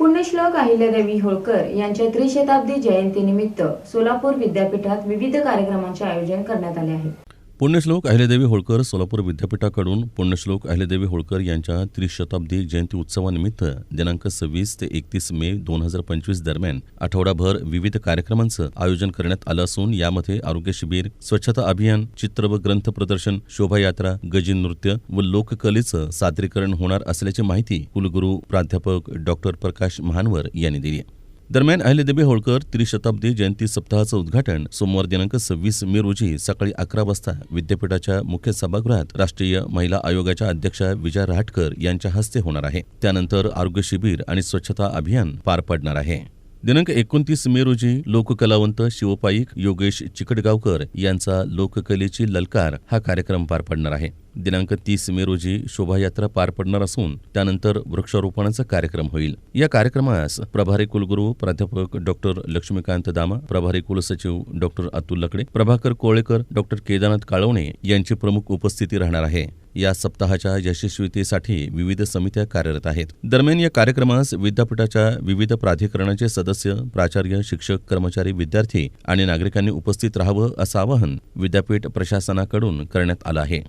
पुण्यश्लोक अहिल्यादेवी होळकर यांच्या त्रिशताब्दी जयंतीनिमित्त सोलापूर विद्यापीठात विविध कार्यक्रमांचे आयोजन करण्यात आले आहे. पुण्यश्लोक अहिल्यादेवी होळकर सोलापूर विद्यापीठाकडून पुण्यश्लोक अहिल्यादेवी होळकर यांच्या त्रिशताब्दी जयंती उत्सवानिमित्त दिनांक सव्वीस ते एकतीस मे दोन हजार पंचवीस दरम्यान आठवडाभर विविध कार्यक्रमांचं आयोजन करण्यात आलं असून यामध्ये आरोग्य शिबिर स्वच्छता अभियान चित्र व ग्रंथ प्रदर्शन शोभायात्रा गजी नृत्य व लोककलेचं सादरीकरण होणार असल्याची माहिती कुलगुरू प्राध्यापक डॉक्टर प्रकाश महानवर यांनी दिली दरम्यान अहिल्यादेवी होळकर त्रिशताब्दी जयंती सप्ताहाचं उद्घाटन सोमवार दिनांक सव्वीस मे रोजी सकाळी अकरा वाजता विद्यापीठाच्या मुख्य सभागृहात राष्ट्रीय महिला आयोगाच्या अध्यक्षा विजया रहाटकर यांच्या हस्ते होणार आहे. त्यानंतर आरोग्य शिबिर आणि स्वच्छता अभियान पार पडणार आहे. दिनांक एकोणतीस मे रोजी लोककलावंत शिवपाईक योगेश चिकटगावकर यांचा लोककलेची ललकार हा कार्यक्रम पार पडणार आहे. दिनांक तीस मे रोजी शोभायात्रा पार पडणार असून त्यानंतर वृक्षारोपणाचा कार्यक्रम होईल. या कार्यक्रमास प्रभारी कुलगुरू प्राध्यापक डॉक्टर लक्ष्मीकांत दामा प्रभारी कुलसचिव डॉक्टर अतुल लकडे प्रभाकर कोळेकर डॉक्टर केदारनाथ काळवणे यांची प्रमुख उपस्थिती राहणार आहे. या सप्ताहाच्या यशस्वीतेसाठी विविध समित्या कार्यरत आहेत. दरम्यान या कार्यक्रमास विद्यापीठाच्या विविध प्राधिकरणाचे सदस्य प्राचार्य शिक्षक कर्मचारी विद्यार्थी आणि नागरिकांनी उपस्थित राहावं असं आवाहन विद्यापीठ प्रशासनाकडून करण्यात आलं आहे.